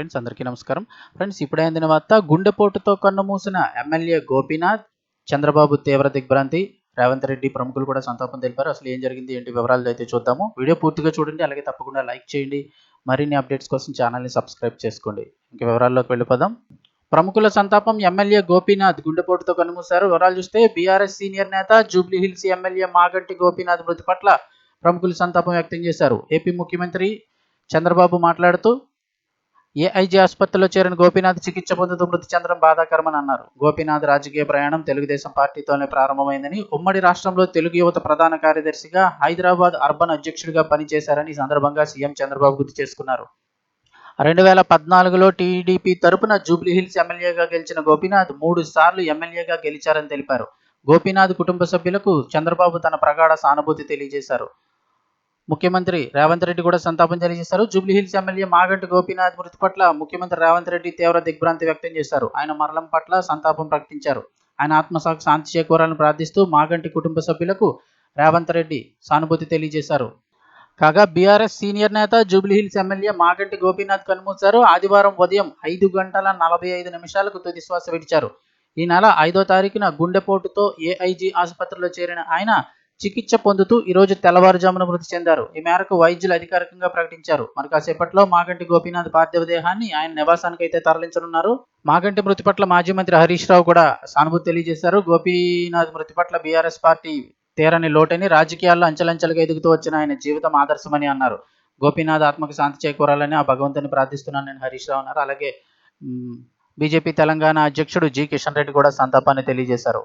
Friends అందరికీ నమస్కారం. Friends ఇప్పుడే అందిన వార్త గుండెపోటుతో కన్నుమూసిన ఎమ్మెల్యే గోపీనాథ్ చంద్రబాబు తీవ్ర దిగ్భ్రాంతి రేవంత్ రెడ్డి ప్రముఖులు కూడా సంతాపం తెలిపారు. అసలు ఏం జరిగింది ఏంటి వివరాలు అయితే చూద్దాము. వీడియో పూర్తిగా చూడండి అలాగే తప్పకుండా లైక్ చేయండి. మరిన్ని అప్డేట్స్ కోసం ఛానల్ని సబ్స్క్రైబ్ చేసుకోండి. ఇంక వివరాల్లోకి వెళ్ళిపోదాం. ప్రముఖుల సంతాపం ఎమ్మెల్యే గోపీనాథ్ గుండెపోటుతో కన్నుమూశారు వివరాలు చూస్తే బీఆర్ఎస్ సీనియర్ నేత జూబ్లీ హిల్స్ ఎమ్మెల్యే మాగంటి గోపీనాథ్ మృతి పట్ల ప్రముఖులు సంతాపం వ్యక్తం చేశారు. ఏపీ ముఖ్యమంత్రి చంద్రబాబు మాట్లాడుతూ ఏఐజీ ఆసుపత్రిలో చేరిన గోపీనాథ్ చికిత్స పొందుతూ మృతి చెందడం బాధాకరమని అన్నారు. గోపీనాథ్ రాజకీయ ప్రయాణం తెలుగుదేశం పార్టీతోనే ప్రారంభమైందని ఉమ్మడి రాష్ట్రంలో తెలుగు యువత ప్రధాన కార్యదర్శిగా హైదరాబాద్ అర్బన్ అధ్యక్షుడిగా పనిచేశారని ఈ సందర్భంగా సీఎం చంద్రబాబు గుర్తు చేసుకున్నారు. రెండు వేల పద్నాలుగులో టీడీపీ తరపున జూబ్లీహిల్స్ ఎమ్మెల్యేగా గెలిచిన గోపీనాథ్ మూడు సార్లు ఎమ్మెల్యేగా గెలిచారని తెలిపారు. గోపీనాథ్ కుటుంబ సభ్యులకు చంద్రబాబు తన ప్రగాఢ సానుభూతి తెలియజేశారు. ముఖ్యమంత్రి రేవంత్ రెడ్డి కూడా సంతాపం తెలియజేశారు. జూబ్లీహిల్స్ ఎమ్మెల్యే మాగంటి గోపీనాథ్ మృతి పట్ల ముఖ్యమంత్రి రేవంత్ రెడ్డి తీవ్ర దిగ్భ్రాంతి వ్యక్తం చేశారు. ఆయన మరణం పట్ల సంతాపం ప్రకటించారు. ఆయన ఆత్మసాక్షి శాంతి చేకూరాలని ప్రార్థిస్తూ మాగంటి కుటుంబ సభ్యులకు రేవంత్ రెడ్డి సానుభూతి తెలియజేశారు. కాగా బీఆర్ఎస్ సీనియర్ నేత జూబ్లీహిల్స్ ఎమ్మెల్యే మాగంటి గోపీనాథ్ కన్మూశారు. ఆదివారం ఉదయం ఐదు గంటల నలభై ఐదు నిమిషాలకు తుది శ్వాస విడిచారు. ఈ నెల ఐదో తారీఖున గుండెపోటుతో ఏఐజీ ఆసుపత్రిలో చేరిన ఆయన చికిత్స పొందుతూ ఈ రోజు తెల్లవారుజామున మృతి చెందారు. ఈ మేరకు వైద్యులు అధికారికంగా ప్రకటించారు. మరి కాసేపట్లో మాగంటి గోపీనాథ్ పార్థివ దేహాన్ని ఆయన నివాసానికి అయితే తరలించనున్నారు. మాగంటి మృతి పట్ల మాజీ మంత్రి హరీష్ రావు కూడా సానుభూతి తెలియజేశారు. గోపీనాథ్ మృతి పట్ల బీఆర్ఎస్ పార్టీ తీరని లోటని రాజకీయాల్లో అంచెలంచెలుగా ఎదుగుతూ వచ్చిన ఆయన జీవితం ఆదర్శమని అన్నారు. గోపీనాథ్ ఆత్మకు శాంతి చేకూరాలని ఆ భగవంతుని ప్రార్థిస్తున్నానని హరీష్ రావు అన్నారు. అలాగే బీజేపీ తెలంగాణ అధ్యక్షుడు జి కిషన్ రెడ్డి కూడా సంతాపాన్ని తెలియజేశారు.